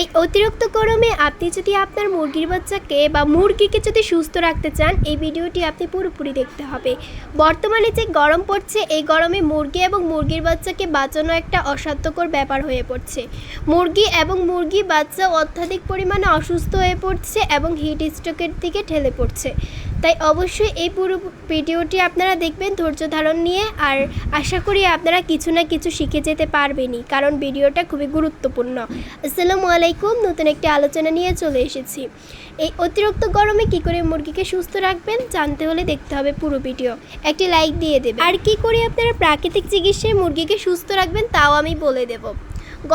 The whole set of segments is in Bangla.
এই অতিরিক্ত গরমে আপনি যদি আপনার মুরগির বাচ্চাকে বা মুরগিকে যদি সুস্থ রাখতে চান, এই ভিডিওটি আপনি পুরোপুরি দেখতে হবে। বর্তমানে যে গরম পড়ছে, এই গরমে মুরগি এবং মুরগির বাচ্চাকে বাঁচানো একটা অসাধ্যকর ব্যাপার হয়ে পড়ছে। মুরগি এবং মুরগি বাচ্চা অত্যাধিক পরিমাণে অসুস্থ হয়ে পড়ছে এবং হিট স্ট্রোকের দিকে ঠেলে পড়ছে। তাই অবশ্যই এই পুরো ভিডিওটি আপনারা দেখবেন ধৈর্য ধারণ নিয়ে আর আশা করি আপনারা কিছু না কিছু শিখে যেতে পারবেনই, কারণ ভিডিওটা খুবই গুরুত্বপূর্ণ। আসসালামু আলাইকুম, নতুন একটি আলোচনা নিয়ে চলে এসেছি। এই অতিরিক্ত গরমে কি করে মুরগিকে সুস্থ রাখবেন জানতে হলে দেখতে হবে পুরো ভিডিও। একটি লাইক দিয়ে দেবেন। আর কি করে আপনারা প্রাকৃতিক চিকিৎসায় মুরগিকে সুস্থ রাখবেন তাও আমি বলে দেবো।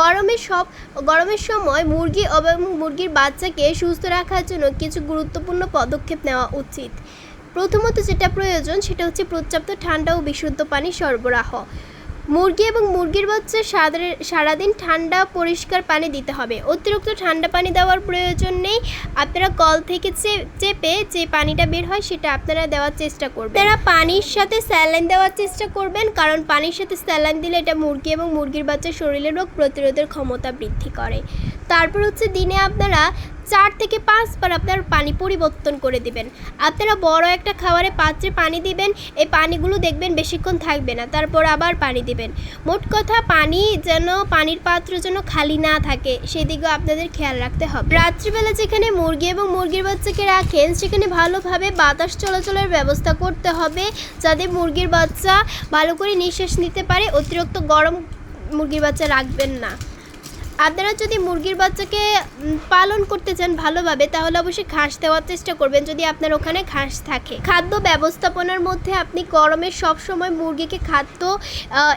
গরমের সব, গরমের সময় মুরগি এবং মুরগির বাচ্চাকে সুস্থ রাখার জন্য কিছু গুরুত্বপূর্ণ পদক্ষেপ নেওয়া উচিত। প্রথমত যেটা প্রয়োজন সেটা হচ্ছে পর্যাপ্ত ঠান্ডা ও বিশুদ্ধ পানি সরবরাহ। মুরগি এবং মুরগির বাচ্চা সারা- সারাদিন ঠান্ডা, পরিষ্কার পানি দিতে হবে। অতিরিক্ত ঠান্ডা পানি দেওয়ার প্রয়োজন নেই। আপনারা কল থেকে চেপে যে পানিটা বের হয় সেটা আপনারা দেওয়ার চেষ্টা করবেন। তারা পানির সাথে স্যালাইন দেওয়ার চেষ্টা করবেন, কারণ পানির সাথে স্যালাইন দিলে এটা মুরগি এবং মুরগির বাচ্চার শরীরে রোগ প্রতিরোধের ক্ষমতা বৃদ্ধি করে। তারপর হচ্ছে দিনে আপনারা চার থেকে পাঁচবার আপনার পানি পরিবর্তন করে দিবেন। আপনারা বড় একটা খাবারে পাত্রে পানি দিবেন, এই পানিগুলো দেখবেন বেশিক্ষণ থাকবে না, তারপর আবার পানি দিবেন। মোট কথা, পানি যেন, পানির পাত্র যেন খালি না থাকে, সেদিকেও আপনাদের খেয়াল রাখতে হবে। রাত্রিবেলা যেখানে মুরগি এবং মুরগির বাচ্চাকে রাখেন, সেখানে ভালোভাবে বাতাস চলাচলের ব্যবস্থা করতে হবে, যাতে মুরগির বাচ্চা ভালো করে নিঃশ্বাস নিতে পারে, অতিরিক্ত গরম মুরগির বাচ্চা রাখবেন না। আপনারা যদি মুরগির বাচ্চাকে পালন করতে চান ভালোভাবে, তাহলে অবশ্যই ঘাস দেওয়ার চেষ্টা করবেন যদি আপনার ওখানে ঘাস থাকে। খাদ্য ব্যবস্থাপনার মধ্যে আপনি গরমে সব সময় মুরগিকে খাদ্য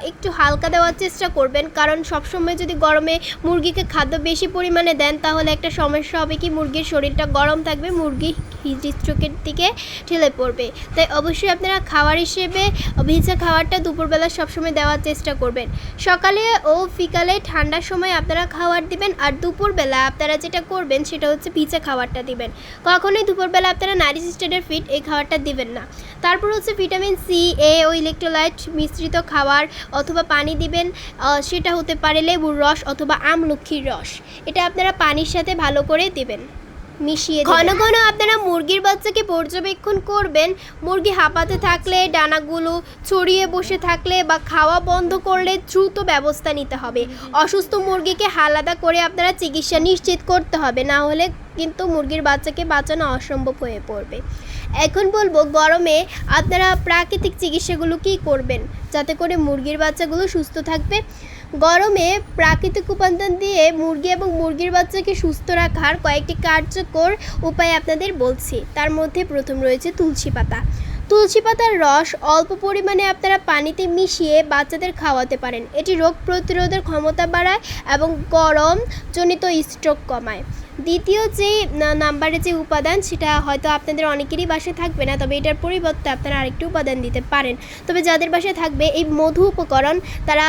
একটু হালকা দেওয়ার চেষ্টা করবেন। কারণ সব সময় যদি গরমে মুরগিকে খাদ্য বেশি পরিমাণে দেন, তাহলে একটা সমস্যা হবে কি, মুরগির শরীরটা গরম থাকবে, মুরগি হিট স্ট্রোকের দিকে ঠেলে পড়বে। তাই অবশ্যই আপনারা খাবার হিসেবে ভিজা খাবারটা দুপুরবেলা সবসময় দেওয়ার চেষ্টা করবেন। সকালে ও বিকালে ঠান্ডার সময় আপনারা খাবার দিবেন আর দুপুরবেলা আপনারা যেটা করবেন সেটা হচ্ছে ভিজা খাবারটা দিবেন। কখনোই দুপুরবেলা আপনারা নারী সিস্টেডের ফিট এই খাবারটা দিবেন না। তারপর হচ্ছে ভিটামিন সি এ ও ইলেকট্রোলাইট মিশ্রিত খাবার অথবা পানি দিবেন সেটা হতে পারে লেবুর রস অথবা আমলক্ষীর রস। এটা আপনারা পানির সাথে ভালো করে দিবেন। মিশিয়ে ঘন ঘন আপনারা মুরগির বাচ্চাকে পর্যবেক্ষণ করবেন। মুরগি হাঁপাতে থাকলে, ডানাগুলো ছড়িয়ে বসে থাকলে বা খাওয়া বন্ধ করলে দ্রুত ব্যবস্থা নিতে হবে। অসুস্থ মুরগিকে আলাদা করে আপনারা চিকিৎসা নিশ্চিত করতে হবে। না হলে কিন্তু মুরগির বাচ্চাকে বাঁচানো অসম্ভব হয়ে পড়বে। এখন বলব, গরমে আপনারা প্রাকৃতিক চিকিৎসাগুলো কী করবেন? যাতে করে মুরগির বাচ্চাগুলো সুস্থ থাকবে। গরমে প্রাকৃতিক উপাদান দিয়ে মুরগি এবং মুরগির বাচ্চাকে সুস্থ রাখার কয়েকটি কার্যকর উপায় আপনাদের বলছি। তার মধ্যে প্রথম রয়েছে তুলসী পাতা। তুলসী পাতার রস অল্প পরিমাণে আপনারা পানিতে মিশিয়ে বাচ্চাদের খাওয়াতে পারেন। এটি রোগ প্রতিরোধের ক্ষমতা বাড়ায় এবং গরম জনিত স্ট্রোক কমায়। দ্বিতীয় যে নাম্বারে যে উপাদান, সেটা হয়তো আপনাদের অনেকেরই বাসায় থাকবে না, তবে এটার পরিবর্তে আপনারা আরেকটি উপাদান দিতে পারেন। তবে যাদের বাসায় থাকবে, এই মধু উপকরণ তারা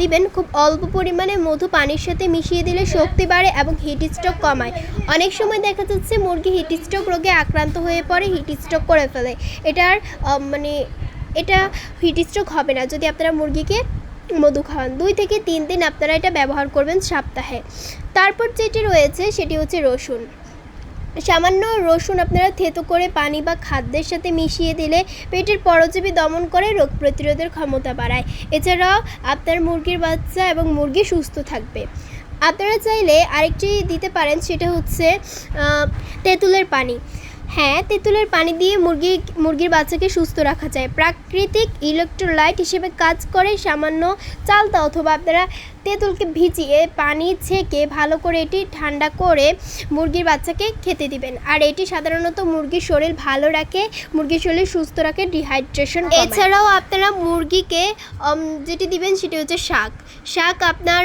দিবেন খুব অল্প পরিমাণে মধু পানির সাথে মিশিয়ে দিলে শক্তি বাড়ে এবং হিট স্ট্রোক কমায়। অনেক সময় দেখা যাচ্ছে, মুরগি হিট স্ট্রোক রোগে আক্রান্ত হয়ে পড়ে হিট স্ট্রোক করে ফেলে। এটার মানে এটা হিট স্ট্রোক হবে না। যদি আপনারা মুরগিকে মধু খাওয়ান দুই থেকে তিন দিন আপনারা এটা ব্যবহার করবেন সপ্তাহে। তারপর যেটি রয়েছে সেটি হচ্ছে রসুন। সামান্য রসুন আপনারা থেতো করে পানি বা খাদ্যের সাথে মিশিয়ে দিলে পেটের পরজীবী দমন করে রোগ প্রতিরোধের ক্ষমতা বাড়ায়। এছাড়াও আপনার মুরগির বাচ্চা এবং মুরগি সুস্থ থাকবে। আপনারা চাইলে আরেকটি দিতে পারেন, সেটা হচ্ছে তেঁতুলের পানি। হ্যাঁ তেঁতুলের পানি দিয়ে মুরগি, মুরগির বাচ্চাকে সুস্থ রাখা যায়। প্রাকৃতিক ইলেকট্রোলাইট হিসেবে কাজ করে সামান্য চালতা অথবা আপনারা তেঁতুলকে ভিজিয়ে পানি ছেঁকে ভালো করে এটি ঠান্ডা করে মুরগির বাচ্চাকে খেতে দিবেন। আর এটি সাধারণত মুরগির শরীর ভালো রাখে, মুরগির শরীর সুস্থ রাখে ডিহাইড্রেশন এছাড়াও আপনারা মুরগিকে যেটি দিবেন সেটি হচ্ছে শাক। শাক আপনার,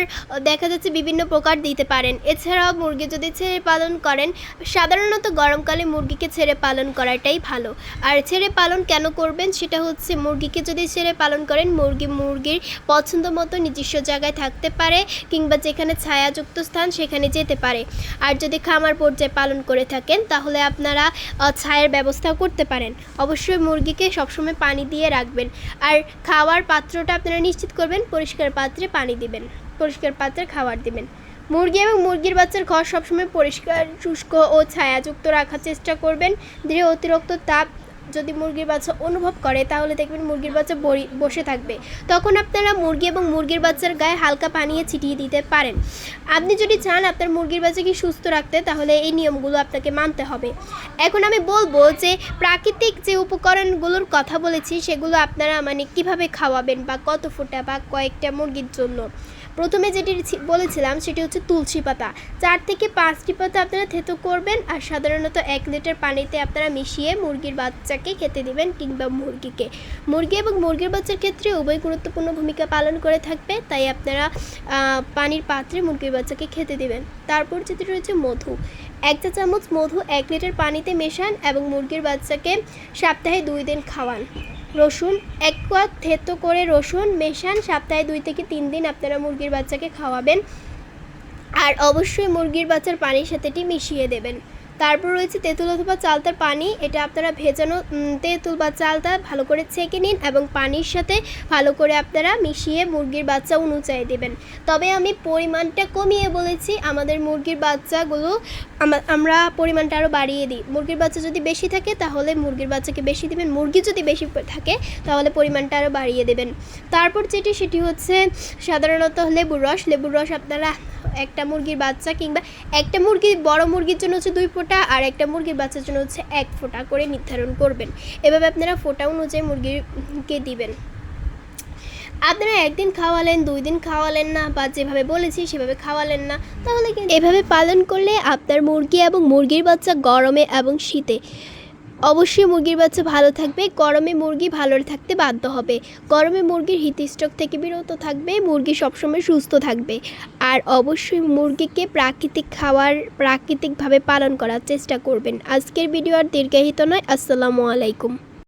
দেখা যাচ্ছে বিভিন্ন প্রকার দিতে পারেন। এছাড়াও মুরগি যদি ছেড়ে পালন করেন, সাধারণত গরমকালে মুরগিকে ছেড়ে পালন করাটাই ভালো। আর ছেড়ে পালন কেন করবেন সেটা হচ্ছে মুরগিকে যদি ছেড়ে পালন করেন, মুরগি মুরগির পছন্দ মতো নিজস্ব জায়গায় থাকতে পারে কিংবা যেখানে ছায়াযুক্ত স্থান সেখানে যেতে পারে। আর যদি খামার পর্যায়ে পালন করে থাকেন, তাহলে আপনারা ছায়ের ব্যবস্থাও করতে পারেন। অবশ্যই মুরগিকে সবসময় পানি দিয়ে রাখবেন। আর খাওয়ার পাত্রটা আপনারা নিশ্চিত করবেন, পরিষ্কার পাত্রে পানি দিবেন, পরিষ্কার পাত্রে খাবার দিবেন। মুরগি এবং মুরগির বাচ্চার ঘর সবসময় পরিষ্কার, শুষ্ক ও ছায়াযুক্ত রাখার চেষ্টা করবেন। ধীরে অতিরিক্ত তাপ যদি মুরগির বাচ্চা অনুভব করে, তাহলে দেখবেন মুরগির বাচ্চা বসে থাকবে। তখন আপনারা মুরগি এবং মুরগির বাচ্চার গায়ে হালকা পানিয়ে ছিটিয়ে দিতে পারেন। আপনি যদি চান আপনার মুরগির বাচ্চাকে সুস্থ রাখতে, তাহলে এই নিয়মগুলো আপনাকে মানতে হবে। এখন আমি বলব যে, প্রাকৃতিক যে উপকরণগুলোর কথা বলেছি, সেগুলো আপনারা মানে কীভাবে খাওয়াবেন বা কত ফোঁটা বা কয়েকটা মুরগির জন্য? প্রথমে যেটি বলেছিলাম সেটি হচ্ছে তুলসী পাতা। চার থেকে পাঁচটি পাতা আপনারা থেতো করবেন আর সাধারণত এক লিটার পানিতে আপনারা মিশিয়ে মুরগির বাচ্চাকে খেতে দিবেন কিংবা মুরগিকে। মুরগি এবং মুরগির বাচ্চার ক্ষেত্রে উভয় গুরুত্বপূর্ণ ভূমিকা পালন করে থাকবে, তাই আপনারা পানির পাত্রে মুরগির বাচ্চাকে খেতে দিবেন। তারপর যেটি রয়েছে মধু। এক চা চামচ মধু এক লিটার পানিতে মেশান এবং মুরগির বাচ্চাকে সপ্তাহে দুই দিন খাওয়ান। রসুন এক কোয়া থেতো করে রসুন মেশান। সপ্তাহে দুই থেকে তিন দিন আপনারা মুরগির বাচ্চাকে খাওয়াবেন। আর অবশ্যই মুরগির বাচ্চার পানির সাথে এটি মিশিয়ে দেবেন। তারপর রয়েছে তেঁতুল অথবা চালতার পানি। এটা আপনারা ভেজানো তেঁতুল বা চালতা ভালো করে ছেঁকে নিন এবং পানির সাথে ভালো করে আপনারা মিশিয়ে মুরগির বাচ্চা অনুযায়ী দেবেন। তবে আমি পরিমাণটা কমিয়ে বলেছি, আমাদের মুরগির বাচ্চাগুলো আমরা পরিমাণটা আরও বাড়িয়ে দিই। মুরগির বাচ্চা যদি বেশি থাকে, তাহলে মুরগির বাচ্চাকে বেশি দিবেন। মুরগি যদি বেশি থাকে, তাহলে পরিমাণটা আরও বাড়িয়ে দেবেন। তারপর যেটি, সেটি হচ্ছে সাধারণত লেবুর রস। লেবুর রস আপনারা একটা মুরগির বাচ্চা কিংবা একটা মুরগি বড় মুরগির জন্য হচ্ছে দুই ফোঁটা আর একটা মুরগির বাচ্চার জন্য হচ্ছে এক ফোঁটা করে নির্ধারণ করবেন। এভাবে আপনারা ফোঁটা অনুযায়ী মুরগিকে দিবেন। আপনারা একদিন খাওয়ালেন, দুই দিন খাওয়ালেন না বা যেভাবে বলেছি সেভাবে খাওয়ালেন না, তাহলে এভাবে পালন করলে আপনার মুরগি এবং মুরগির বাচ্চা গরমে এবং শীতে অবশ্যই মুরগির বাচ্চা ভালো থাকবে, গরমে মুরগি ভালো থাকতে বাধ্য হবে। গরমে মুরগির হিতস্ট্রোক থেকে বিরত থাকবে, মুরগি সবসময় সুস্থ থাকবে। আর অবশ্যই মুরগিকে প্রাকৃতিক খাবার প্রাকৃতিকভাবে পালন করার চেষ্টা করবেন। আজকের ভিডিও আর দীর্ঘায়িত নয়। আসসালামু আলাইকুম।